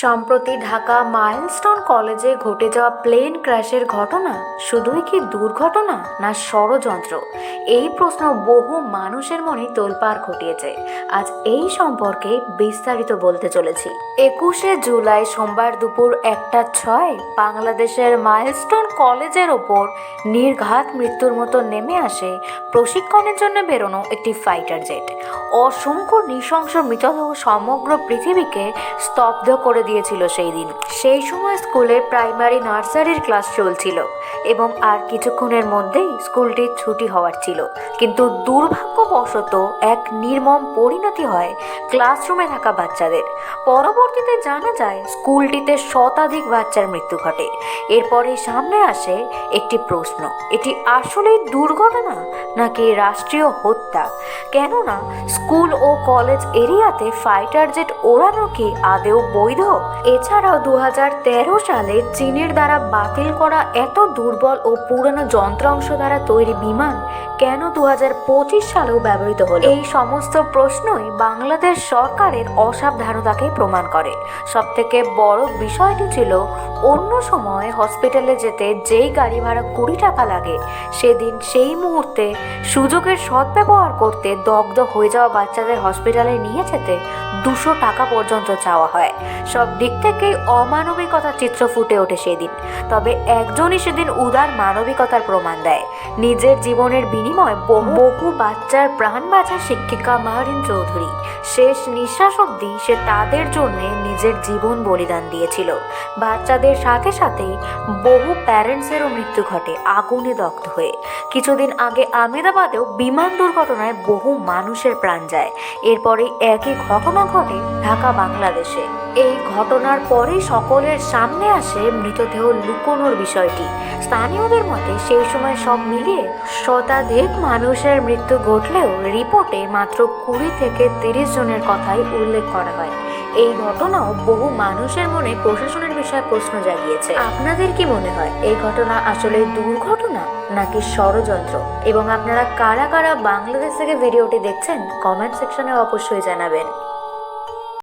সম্প্রতি ঢাকা মাইলস্টোন কলেজে ঘটে যাওয়া প্লেন ক্র্যাশের ঘটনা শুধুই কি দুর্ঘটনা না ষড়যন্ত্র? এই প্রশ্ন বহু মানুষের মনে তোলপাড় ঘটিয়েছে। আজ এই সম্পর্কে বিস্তারিত বলতে চলেছি। একুশে জুলাই সোমবার দুপুর একটা ছয় বাংলাদেশের মাইলস্টোন কলেজের ওপর নির্ঘাত মৃত্যুর মতো নেমে আসে প্রশিক্ষণের জন্য বেরোনো একটি ফাইটার জেট। অসংখ্য নৃশংস মৃতদেহ সমগ্র পৃথিবীকে স্তব্ধ করে দিয়েছিল সেই দিন। সেই সময় স্কুলে প্রাইমারি নার্সারির ক্লাস চলছিল এবং আর কিছুক্ষণের মধ্যেই স্কুলটির ছুটি হওয়ার ছিল। কিন্তু দুর্ভাগ্যবশত এক নির্মম পরিণতি হয় ক্লাসরুমে থাকা বাচ্চাদের। পরবর্তীতে জানা যায়, স্কুলটিতে শতাধিক বাচ্চার মৃত্যু ঘটে। এরপরে সামনে আসে একটি প্রশ্ন, এটি আসলেই দুর্ঘটনা নাকি রাষ্ট্রীয় হত্যা? কেননা, স্কুল ও কলেজ এরিয়াতে ফাইটার জেট ওড়ানো কি আদেও বৈধ? এছাড়াও দু হাজার তেরো সালে চীনের দ্বারা বাতিল করা এত দুর্বল ও পুরনো যন্ত্রাংশ দ্বারা তৈরি বিমান কেন দু হাজার পঁচিশ সালেও ব্যবহৃত হলো? এই সমস্ত প্রশ্নই বাংলাদেশ সরকারের অসাবধানতাকে প্রমাণ করে। সবথেকে বড় বিষয়টি ছিল, অন্য সময় হসপিটালে যেতে যেই গাড়ি ভাড়া কুড়ি টাকা লাগে, সেদিন সেই মুহূর্তে সুযোগের সদ্ব্যবহার করতে দগ্ধ হয়ে যাওয়া বাচ্চাদের হসপিটালে নিয়ে যেতে দুশো টাকা পর্যন্ত চাওয়া হয়। সব দিক থেকেই অমানবিকতার চিত্র ফুটে ওঠে সেদিন। তবে একজনই সেদিন উদার মানবিকতার প্রমাণ দেয়। নিজের জীবনের বিনিময় বহু বাচ্চার প্রাণ বাঁচা শিক্ষিকা মাহরিন চৌধুরী। শেষ নিঃশ্বাস অবধি সে তাদের জন্যে নিজের জীবন বলিদান দিয়েছিল। বাচ্চাদের সাথে সাথেই বহু প্যারেন্টসেরও মৃত্যু ঘটে আগুনে দগ্ধ হয়ে। কিছুদিন আগে আমেদাবাদেও বিমান দুর্ঘটনায় বহু মানুষের প্রাণ যায়। এরপরে একই ঘটনা ঘটে ঢাকা, বাংলাদেশে। এই ঘটনার পরে সকলের সামনে আসে মৃতদেহ লুকোনোর বিষয়টি। স্থানীয়দের মতে সেই সময় সব মিলিয়ে শতাধিক মানুষের মৃত্যু ঘটলেও রিপোর্টে মাত্র কুড়ি থেকে তিরিশ জনের কথাই উল্লেখ করা হয়। এই ঘটনাও বহু মানুষের মনে প্রশাসনের বিষয়ে প্রশ্ন জাগিয়েছে। আপনাদের কি মনে হয়, এই ঘটনা আসলে দুর্ঘটনা নাকি ষড়যন্ত্র? এবং আপনারা কারা কারা বাংলাদেশ থেকে ভিডিওটি দেখছেন কমেন্ট সেকশনে অবশ্যই জানাবেন।